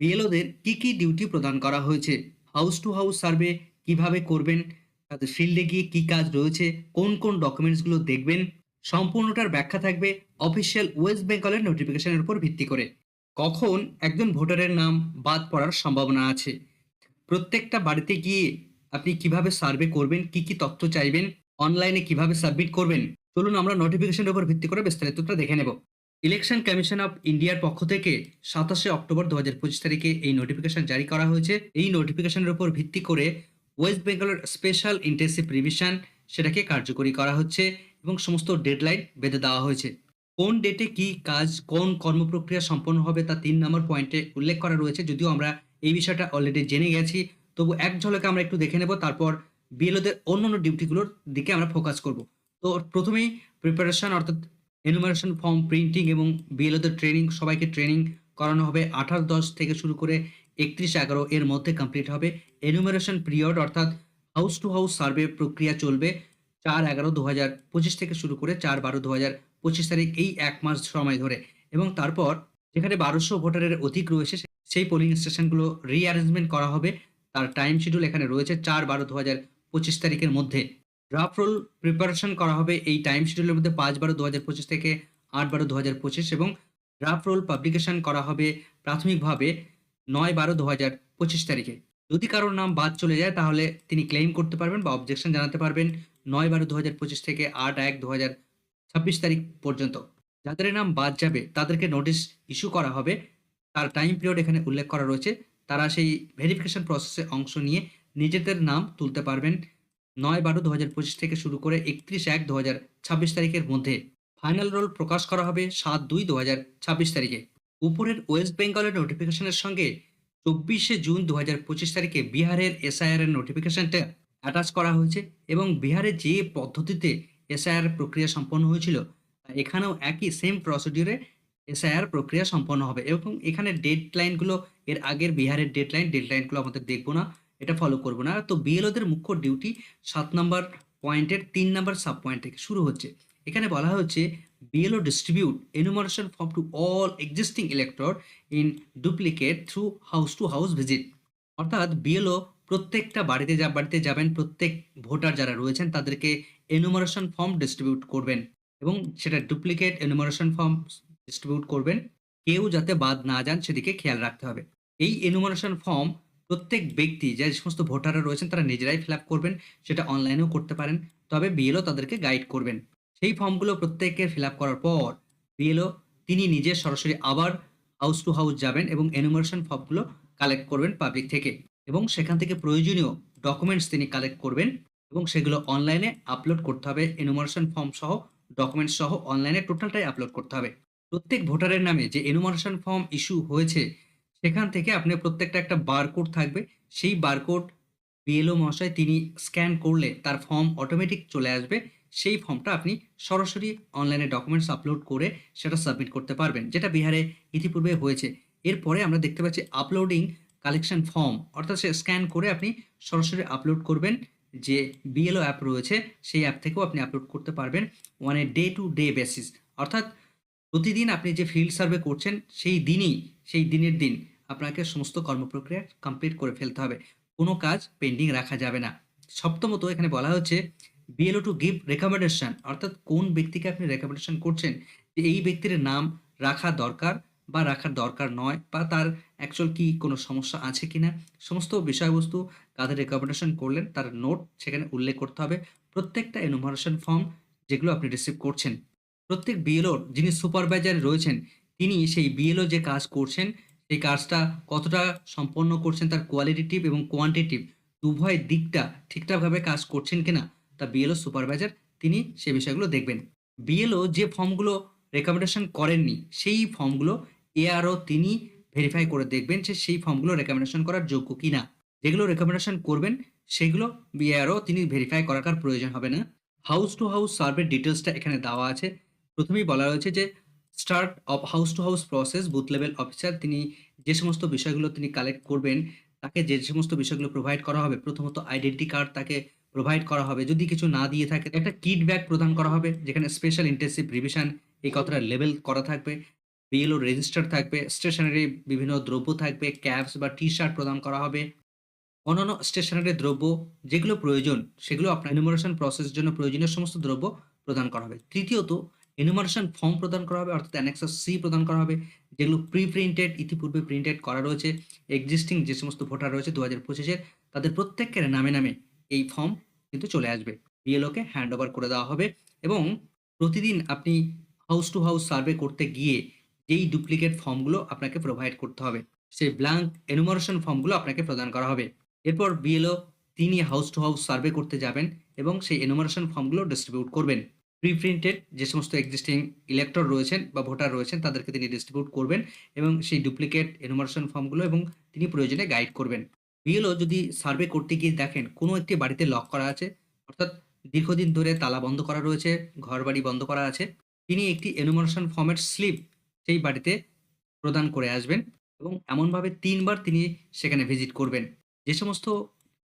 বিএলওদের কি কি ডিউটি প্রদান করা হয়েছে? হাউস টু হাউস সার্ভে কীভাবে করবেন? তাদের ফিল্ডে গিয়ে কি কাজ রয়েছে? কোন কোন ডকুমেন্টসগুলো দেখবেন? সম্পূর্ণটার ব্যাখ্যা থাকবে অফিসিয়াল ওয়েস্ট বেঙ্গলের নোটিফিকেশনের উপর ভিত্তি করে। কখন একজন ভোটারের নাম বাদ পড়ার সম্ভাবনা আছে? প্রত্যেকটা বাড়িতে গিয়ে আপনি কীভাবে সার্ভে করবেন? কি কি তথ্য চাইবেন? অনলাইনে কীভাবে সাবমিট করবেন? চলুন আমরা নোটিফিকেশনের উপর ভিত্তি করে বিস্তারিতটা দেখে নেব। ইলেকশন কমিশন অফ ইন্ডিয়ার পক্ষ থেকে সাতাশে অক্টোবর দু হাজার পঁচিশ তারিখে এই নোটিফিকেশন জারি করা হয়েছে। এই নোটিফিকেশনের উপর ভিত্তি করে ওয়েস্ট বেঙ্গলের স্পেশাল ইন্টেন্সিভ রিভিশন সেটাকে কার্যকরী করা হচ্ছে এবং সমস্ত ডেডলাইন বেঁধে দেওয়া হয়েছে। কোন ডেটে কি কাজ, কোন কর্মপ্রক্রিয়া সম্পন্ন হবে তা তিন নম্বর পয়েন্টে উল্লেখ করা রয়েছে। যদিও আমরা এই বিষয়টা অলরেডি জেনে গেছি, তবু এক ঝলকে আমরা একটু দেখে নেব, তারপর বিএলওদের অন্যান্য ডিউটিগুলোর দিকে আমরা ফোকাস করব। তো প্রথমেই প্রিপারেশন অর্থাৎ এনুমারেশন ফর্ম প্রিন্টিং এবং বিএলওদের ট্রেনিং সবাইকে ট্রেনিং করানো হবে আঠাশ দশ থেকে শুরু করে একত্রিশ এগারো এর মধ্যে কমপ্লিট হবে। এনুমারেশন পিরিয়ড অর্থাৎ হাউস টু হাউস সার্ভে প্রক্রিয়া চলবে চার এগারো দু হাজার পঁচিশ থেকে শুরু করে চার বারো দু হাজার পঁচিশ তারিখ এই এক মাস সময় ধরে। এবং তারপর যেখানে বারোশো ভোটারের অধিক রয়েছে সেই পোলিং স্টেশনগুলো রিঅ্যারেঞ্জমেন্ট করা হবে। তার টাইম শিডিউল এখানে রয়েছে চার বারো দু হাজার পঁচিশ তারিখের মধ্যে। ড্রাফট রোল প্রিপারেশন করা হবে এই টাইম শিডিউলের মধ্যে পাঁচ বারো দু হাজার পঁচিশ থেকে আট বারো দু হাজার পঁচিশ এবং ড্রাফট রোল পাবলিকেশন করা হবে প্রাথমিকভাবে নয় বারো দু হাজার পঁচিশ তারিখে। যদি কারোর নাম বাদ চলে যায়, তাহলে তিনি ক্লেম করতে পারবেন বা অবজেকশন জানাতে পারবেন নয় বারো দু হাজার পঁচিশ থেকে আট এক দু হাজার ছাব্বিশ তারিখ পর্যন্ত। যাদের নাম বাদ যাবে, তাদেরকে নোটিশ ইস্যু করা হবে। তার টাইম পিরিয়ড এখানে উল্লেখ করা রয়েছে। তারা সেই ভেরিফিকেশন প্রসেসে অংশ নিয়ে নিজেদের নাম তুলতে পারবেন। নয় বারো দু হাজার পঁচিশ থেকে শুরু করে একত্রিশ এক দু হাজার ছাব্বিশ তারিখের মধ্যে ফাইনাল রোল প্রকাশ করা হবে সাত দুই দু হাজার ছাব্বিশ তারিখে। উপরের ওয়েস্ট বেঙ্গলের নোটিফিকেশনের সঙ্গে চব্বিশে জুন দু হাজার পঁচিশ তারিখে বিহারের এসআইআর এর নোটিফিকেশনটা অ্যাটাচ করা হয়েছে এবং বিহারে যে পদ্ধতিতে এসআইআর প্রক্রিয়া সম্পন্ন হয়েছিল, এখানেও একই সেম প্রসিডিউরে এসআইআর প্রক্রিয়া সম্পন্ন হবে। এবং এখানে ডেড লাইনগুলো এর আগের বিহারের ডেড লাইন ডেড লাইনগুলো আমাদের দেখব না। এটা ফলো করব না। তো বিএলওদের মুখ্য ডিউটি সাত নম্বর পয়েন্টের তিন নম্বর সাব পয়েন্ট থেকে শুরু হচ্ছে। এখানে বলা হচ্ছে BLO distribute enumeration form to all existing elector in duplicate through house to house visit অর্থাৎ বিএলও প্রত্যেকটা বাড়িতে যা, বাড়িতে যাবেন, প্রত্যেক ভোটার যারা রয়েছেন তাদেরকে এনুমারেশন ফর্ম ডিস্ট্রিবিউট করবেন এবং সেটা ডুপ্লিকেট এনুমারেশন ফর্ম ডিস্ট্রিবিউট করবেন। কেউ যাতে বাদ না যান সেদিকে খেয়াল রাখতে হবে। এই এনুমারেশন ফর্ম প্রত্যেক ব্যক্তি যে সমস্ত ভোটাররা রয়েছেন, তারা নিজেরাই ফিল করবেন, সেটা অনলাইনেও করতে পারেন। তবে বিএলও তাদেরকে গাইড করবেন। সেই ফর্মগুলো প্রত্যেকের ফিল করার পর বিএলও তিনি নিজে সরাসরি আবার হাউস টু হাউস যাবেন এবং এনুমারেশন ফর্মগুলো কালেক্ট করবেন পাবলিক থেকে। এবং সেখান থেকে প্রয়োজনীয় ডকুমেন্টস তিনি কালেক্ট করবেন এবং সেগুলো অনলাইনে আপলোড করতে হবে। এনুমারেশন ফর্ম সহ ডকুমেন্টস সহ অনলাইনে টোটালটাই আপলোড করতে হবে। প্রত্যেক ভোটারের নামে যে এনুমারেশন ফর্ম ইস্যু হয়েছে সেখান থেকে আপনি প্রত্যেকটা একটা বারকোড থাকবে। সেই বারকোড বিএলও মহাশয় তিনি স্ক্যান করলে তার ফর্ম অটোমেটিক চলে আসবে। সেই ফর্মটা আপনি সরাসরি অনলাইনে ডকুমেন্টস আপলোড করে সেটা সাবমিট করতে পারবেন, যেটা বিহারে ইতিপূর্বে হয়েছে। এরপরে আমরা দেখতে পাচ্ছি আপলোডিং কালেকশন ফর্ম অর্থাৎ সে স্ক্যান করে আপনি সরাসরি আপলোড করবেন। যে বিএলও অ্যাপ রয়েছে, সেই অ্যাপ থেকেও আপনি আপলোড করতে পারবেন one a day to day basis অর্থাৎ প্রতিদিন আপনি যে ফিল্ড সার্ভে করছেন, সেই দিনই সেই দিনের দিন আপনাকে সমস্ত কর্মপ্রক্রিয়া কমপ্লিট করে ফেলতে হবে। কোনো কাজ পেন্ডিং রাখা যাবে না। সপ্তমত এখানে বলা হচ্ছে বিএলও টু গিভ রেকমেন্ডেশন অর্থাৎ কোন ব্যক্তিকে আপনি রেকমেন্ডেশন করছেন যে এই ব্যক্তির নাম রাখা দরকার বা রাখার দরকার নয় বা তার অ্যাকচুয়াল কি কোনো সমস্যা আছে কিনা। সমস্ত বিষয়বস্তু কাদের রেকমেন্ডেশন করলেন, তার নোট সেখানে উল্লেখ করতে হবে। প্রত্যেকটা এনুমারেশন ফর্ম যেগুলো আপনি রিসিভ করছেন। প্রত্যেক বিএলওর যিনি সুপারভাইজার রয়েছেন তিনি সেই বিএলও যে কাজ করছেন, সেই কাজটা কতটা সম্পন্ন করছেন, তার কোয়ালিটিটিভ এবং কোয়ান্টিটিভ উভয় দিকটা ঠিকঠাকভাবে কাজ করছেন কিনা, তা বিএলও সুপারভাইজার তিনি সে বিষয়গুলো দেখবেন। বিএলও যে ফর্মগুলো রেকমেন্ডেশন করেননি, সেই ফর্মগুলো এআরও তিনি ভেরিফাই করে দেখবেন যে সেই ফর্মগুলো রেকমেন্ডেশন করার যোগ্য কি না যেগুলো রেকমেন্ডেশন করবেন, সেগুলো বিআরও তিনি ভেরিফাই করার প্রয়োজন হবে না। হাউস টু হাউস সার্ভের ডিটেলসটা এখানে দেওয়া আছে। প্রথমেই বলা রয়েছে যে start of house to house process booth level officer তিনি যে সমস্ত বিষয়গুলো তিনি কালেক্ট করবেন তাকে যে সমস্ত বিষয়গুলো প্রোভাইড করা হবে প্রথমত আইডেন্টি কার্ড তাকে প্রোভাইড করা হবে যদি কিছু না দিয়ে থাকে একটা কিট ব্যাগ প্রদান করা হবে যেখানে স্পেশাল ইন্টেন্সিভ রিভিশন এই কথাটা লেভেল করা থাকবে বিএলও রেজিস্টার থাকবে, স্টেশনারি বিভিন্ন দ্রব্য থাকবে, ক্যাপস বা টি-শার্ট প্রদান করা হবে। অন্যান্য স্টেশনারি দ্রব্য যেগুলো প্রয়োজন, সেগুলো আপনার এনুমারেশন প্রসেসের জন্য প্রয়োজনীয় সমস্ত দ্রব্য প্রদান করা হবে। তৃতীয়ত এনুমারেশন ফর্ম প্রদান করা হবে অর্থাৎ অ্যানেক্সাস সি প্রদান করা হবে, যেগুলো প্রি প্রিন্টেড ইতিপূর্বে প্রিন্টেড করা রয়েছে। এক্সিস্টিং যে সমস্ত ভোটার রয়েছে ২০২৫ এর তাদের প্রত্যেকের নামে, নামে এই ফর্ম কিন্তু চলে আসবে। বিএলওকে হ্যান্ড ওভার করে দেওয়া হবে এবং প্রতিদিন আপনি হাউস টু হাউস সার্ভে করতে গিয়ে যেই ডুপ্লিকেট ফর্মগুলো আপনাকে প্রোভাইড করতে হবে, সেই ব্ল্যাংক এনুমারেশন ফর্মগুলো আপনাকে প্রদান করা হবে। এরপর বিএলও তিনি হাউস টু হাউস সার্ভে করতে যাবেন এবং সেই এনুমারেশন ফর্মগুলো ডিস্ট্রিবিউট করবেন। প্রি প্রিন্টেড যে সমস্ত এক্সিস্টিং ইলেক্টর রয়েছেন বা ভোটার রয়েছেন তাদেরকে তিনি ডিস্ট্রিবিউট করবেন এবং সেই ডুপ্লিকেট এনুমারেশন ফর্মগুলো এবং তিনি প্রয়োজনে গাইড করবেন। বিএলও যদি সার্ভে করতে গিয়ে দেখেন কোনো একটি বাড়িতে লক করা আছে অর্থাৎ দীর্ঘদিন ধরে তালা বন্ধ করা রয়েছে, ঘর বাড়ি বন্ধ করা আছে, তিনি একটি এনুমারেশন ফর্মের স্লিপ সেই বাড়িতে প্রদান করে আসবেন এবং এমনভাবে তিনবার তিনি সেখানে ভিজিট করবেন। যে সমস্ত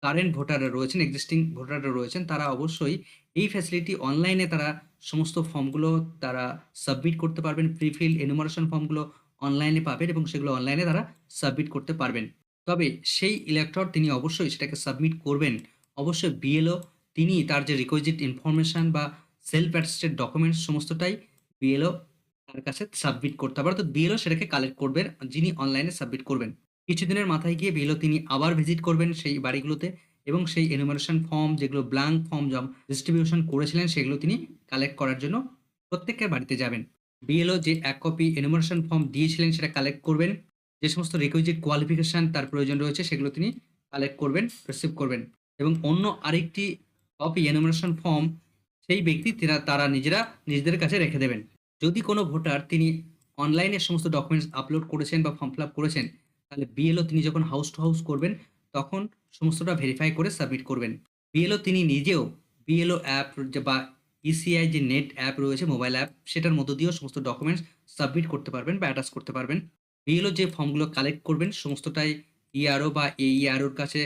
কারেন্ট ভোটাররা রয়েছেন, এক্সিস্টিং ভোটাররা রয়েছেন তারা অবশ্যই এই ফ্যাসিলিটি অনলাইনে তারা সমস্ত ফর্মগুলো তারা সাবমিট করতে পারবেন। প্রি-ফিল এনুমারেশন ফর্মগুলো অনলাইনে পাবেন এবং সেগুলো অনলাইনে তারা সাবমিট করতে পারবেন। তবে সেই ইলেক্টর তিনি অবশ্যই সেটাকে সাবমিট করবেন। অবশ্যই বিএলও তিনি তার যে রিকুইজিট ইনফরমেশন বা সেলফ অ্যাটেস্টেড ডকুমেন্টস সমস্তটাই বিএলও তার কাছে সাবমিট করতে হবে। অর্থাৎ বিএলও সেটাকে কালেক্ট করবেন যিনি অনলাইনে সাবমিট করবেন। কিছুদিনের মাথায় গিয়ে বিএলও তিনি আবার ভিজিট করবেন সেই বাড়িগুলোতে এবং সেই এনুমারেশন ফর্ম যেগুলো ব্ল্যাংক ফর্ম জম ডিস্ট্রিবিউশন করেছিলেন সেগুলো তিনি কালেক্ট করার জন্য প্রত্যেকের বাড়িতে যাবেন। বিএলও যে এক কপি এনুমারেশন ফর্ম দিয়েছিলেন সেটা কালেক্ট করবেন। যে সমস্ত রিকুইজিট কোয়ালিফিকেশান তার প্রয়োজন রয়েছে সেগুলো তিনি কালেক্ট করবেন, রিসিভ করবেন এবং অন্য আরেকটি কপি এনুমারেশন ফর্ম সেই ব্যক্তি তেরা নিজেরা নিজেদের কাছে রেখে দেবেন। যদি কোনো ভোটার তিনি অনলাইনে সমস্ত ডকুমেন্টস আপলোড করেছেন বা ফর্ম ফিল করেছেন, তাহলে বিএলও তিনি যখন হাউস টু হাউস করবেন, তখন সমস্তটা ভেরিফাই করে সাবমিট করবেন। বিএলও তিনি নিজেও বিএলও অ্যাপ বা ইসিআই যে নেট অ্যাপ রয়েছে মোবাইল অ্যাপ সেটার মধ্য দিয়েও সমস্ত ডকুমেন্টস সাবমিট করতে পারবেন বা অ্যাটাচ করতে পারবেন। বিএলও যে ফর্মগুলো কালেক্ট করবেন, সমস্তটাই ইআরও বা এইআরওর কাছে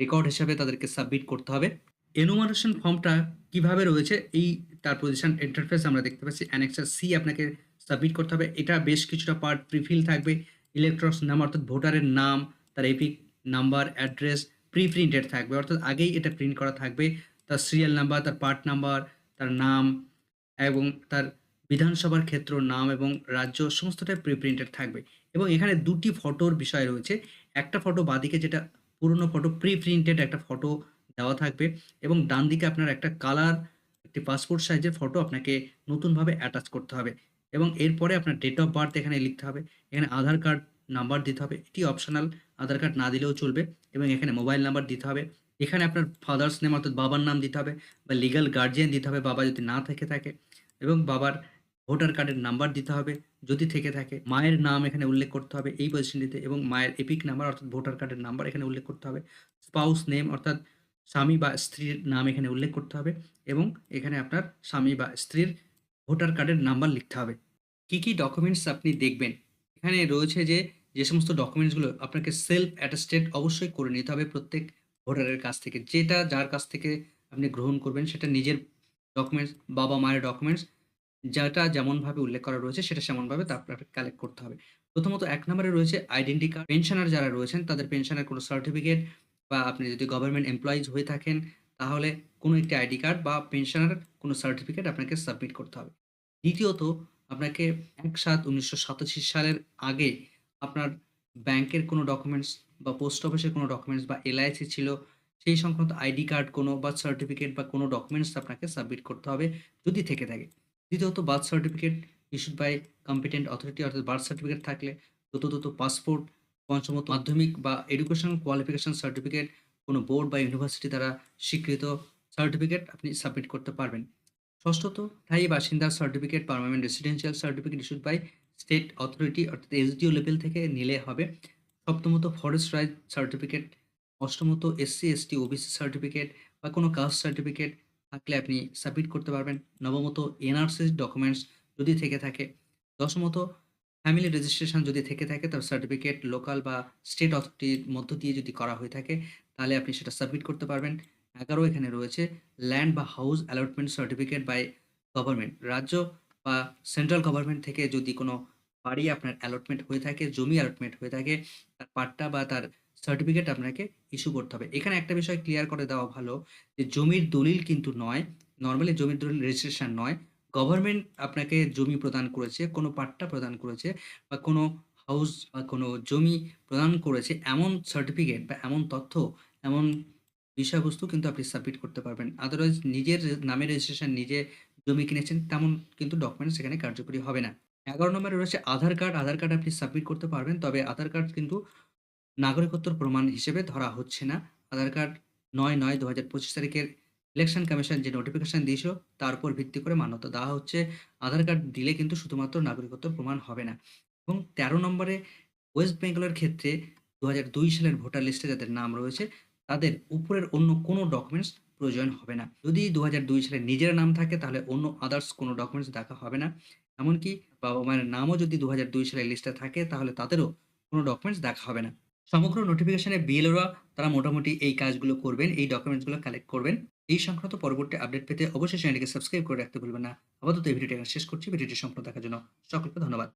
রেকর্ড হিসাবে তাদেরকে সাবমিট করতে হবে। এনুমারেশন ফর্মটা কীভাবে রয়েছে, এই তার পজিশন ইন্টারফেস আমরা দেখতে পাচ্ছি অ্যানেক্সাস সি আপনাকে সাবমিট করতে হবে। এটা বেশ কিছুটা পার্ট প্রি-ফিল থাকবে। ইলেক্টরস নাম অর্থাৎ ভোটারের নাম, তার EPIC number, address pre printed থাকবে। অর্থাৎ আগেই এটা প্রিন্ট করা থাকবে। তার সিরিয়াল নাম্বার, তার পার্ট নাম্বার, তার নাম এবং তার বিধানসভার ক্ষেত্র নাম এবং রাজ্য সমস্তটাই প্রি প্রিন্টেড থাকবে এবং এখানে দুটি ফটোর বিষয় রয়েছে। একটা ফটো বাঁদিকে যেটা পুরনো ফটো প্রি প্রিন্টেড একটা ফটো দেওয়া থাকবে এবং ডান দিকে আপনার একটা কালার একটি পাসপোর্ট সাইজের ফটো আপনাকে নতুনভাবে অ্যাটাচ করতে হবে এবং এরপরে আপনার ডেট অফ বার্থ এখানে লিখতে হবে। এখানে আধার কার্ড নাম্বার দিতে হবে। এটি অপশনাল আধার কার্ড না দিলেও চলবে এবং এখানে মোবাইল নাম্বার দিতে হবে। এখানে আপনার ফাদার্স নেম অর্থাৎ বাবার নাম দিতে হবে বা লিগ্যাল গার্জিয়ান দিতে হবে বাবা যদি না থেকে থাকে এবং বাবার ভোটার কার্ডের নাম্বার দিতে হবে যদি থেকে থাকে। মায়ের নাম এখানে উল্লেখ করতে হবে এই পজিশনটিতে এবং মায়ের এপিক নাম্বার অর্থাৎ ভোটার কার্ডের নাম্বার এখানে উল্লেখ করতে হবে। স্পাউস নেম অর্থাৎ স্বামী বা স্ত্রীর নাম এখানে উল্লেখ করতে হবে এবং এখানে আপনার স্বামী বা স্ত্রীর ভোটার কার্ডের নাম্বার লিখতে হবে। কি, কি ডকুমেন্টস আপনি দেখবেন? এখানে রয়েছে যে, যে সমস্ত ডকুমেন্টসগুলো আপনাকে সেলফ অ্যাটেস্টেড অবশ্যই করে নিতে হবে প্রত্যেক ভোটারের কাছ থেকে। যেটা যার কাছ থেকে আপনি গ্রহণ করবেন সেটা নিজের ডকুমেন্টস, বাবা-মায়ের ডকুমেন্টস যেটা যেমনভাবে উল্লেখ করা রয়েছে সেটা সেমনভাবে তা আপনাকে কালেক্ট করতে হবে। প্রথমত এক নম্বরে রয়েছে আইডেন্টি কার্ড। পেনশনার যারা রয়েছেন তাদের পেনশনের কোনো সার্টিফিকেট বা আপনি যদি গভর্নমেন্ট এমপ্লয়িজ হয়ে থাকেন তাহলে কোনো একটি আইডি কার্ড বা পেনশনার কোনো সার্টিফিকেট আপনাকে সাবমিট করতে হবে। দ্বিতীয়ত আপনাকে ১/৭/১৯৮৭ সালের আগে আপনার ব্যাংকের কোনো ডকুমেন্টস বা পোস্ট অফিসের কোনো ডকুমেন্টস বা এলআইসি ছিল সেই সংক্রান্ত আইডি কার্ড কোনো বার্থ সার্টিফিকেট বা কোনো ডকুমেন্টস আপনাকে সাবমিট করতে হবে যদি থেকে থাকে। দ্বিতীয়ত birth certificate issued by competent authority অর্থাৎ বার্থ সার্টিফিকেট থাকলে চতুর্থত পাসপোর্ট, পঞ্চমত মাধ্যমিক বা এডুকেশনাল কোয়ালিফিকেশন সার্টিফিকেট কোনো বোর্ড বা ইউনিভার্সিটি দ্বারা স্বীকৃত সার্টিফিকেট আপনি সাবমিট করতে পারবেন। ষষ্ঠত স্থায়ী বাসিন্দার certificate, permanent residential certificate issued by state authority অর্থাৎ এসডিও লেভেল থেকে নিলে হবে। সপ্তমত ফরেস্ট রাইট সার্টিফিকেট, অষ্টমত এসসি, এসটি, ওবিসি সার্টিফিকেট বা কোনো কাস্ট সার্টিফিকেট থাকলে আপনি সাবমিট করতে পারবেন। নবমত এনআরসি ডকুমেন্টস যদি থেকে থাকে। দশমত ফ্যামিলি রেজিস্ট্রেশন যদি থেকে থাকে তার সার্টিফিকেট লোকাল বা স্টেট অথরিটির মধ্য দিয়ে যদি করা হয়ে থাকে তাহলে আপনি সেটা সাবমিট করতে পারবেন। ১১ এখানে রয়েছে ল্যান্ড বা house allotment certificate by government. রাজ্য বা সেন্ট্রাল গভর্নমেন্ট থেকে যদি কোনো বাড়ি আপনার অ্যালটমেন্ট হয়ে থাকে, জমি অ্যালটমেন্ট হয়ে থাকে, তার পাট্টা বা তার সার্টিফিকেট আপনাকে ইস্যু করতে হবে। এখানে একটা বিষয় ক্লিয়ার করে দেওয়া ভালো যে জমির দলিল কিন্তু নয়। নর্মালি জমির দলিল রেজিস্ট্রেশন নয়। গভর্নমেন্ট আপনাকে জমি প্রদান করেছে, কোনো পাট্টা প্রদান করেছে বা কোনো হাউস বা কোনো জমি প্রদান করেছে এমন সার্টিফিকেট বা এমন তথ্য, এমন বিষয়বস্তু কিন্তু আপনি সাবমিট করতে পারবেন। আদারওয়াইজ নিজের নামে রেজিস্ট্রেশন নিজে জমি কিনেছেন, তেমন কিন্তু ডকুমেন্টস সেখানে কার্যকরী হবে না। ১১ নম্বরে রয়েছে আধার কার্ড। আধার কার্ড আপনি সাবমিট করতে পারবেন। তবে আধার কার্ড কিন্তু নাগরিকত্বর প্রমাণ হিসেবে ধরা হচ্ছে না। আধার কার্ড ৯-৯-২০২৫ তারিখের ইলেকশন কমিশন যে নোটিফিকেশন দিয়েছিল, তার উপর ভিত্তি করে মান্যতা দেওয়া হচ্ছে। আধার কার্ড দিলে কিন্তু শুধুমাত্র নাগরিকত্বের প্রমাণ হবে না। এবং ১৩ নম্বরে ওয়েস্ট বেঙ্গলের ক্ষেত্রে ২০০২ সালের ভোটার লিস্টে যাদের নাম রয়েছে তাদের উপরের অন্য কোনো ডকুমেন্টস প্রয়োজন হবে না। যদি ২০০২ সালে নিজের নাম থাকে তাহলে অন্য আদার্স কোনো ডকুমেন্টস দেখা হবে না। এমনকি বাবা-মায়ের নামও যদি ২০০২ সালের লিস্টে থাকে তাহলে তাদেরও কোনো ডকুমেন্টস দেখা হবে না। সমগ্র নোটিফিকেশনে বিএলওরা তারা মোটামুটি এই কাজগুলো করবেন, এই ডকুমেন্টসগুলো কালেক্ট করবেন। এই সংক্রান্ত পরবর্তী আপডেট পেতে অবশ্যই চ্যানেলটিকে সাবস্ক্রাইব করে রাখতে ভুলবেন না। আপাতত এই ভিডিওটি শেষ করছি। ভিডিওটি সম্পূর্ণ দেখার জন্য সকলকে ধন্যবাদ।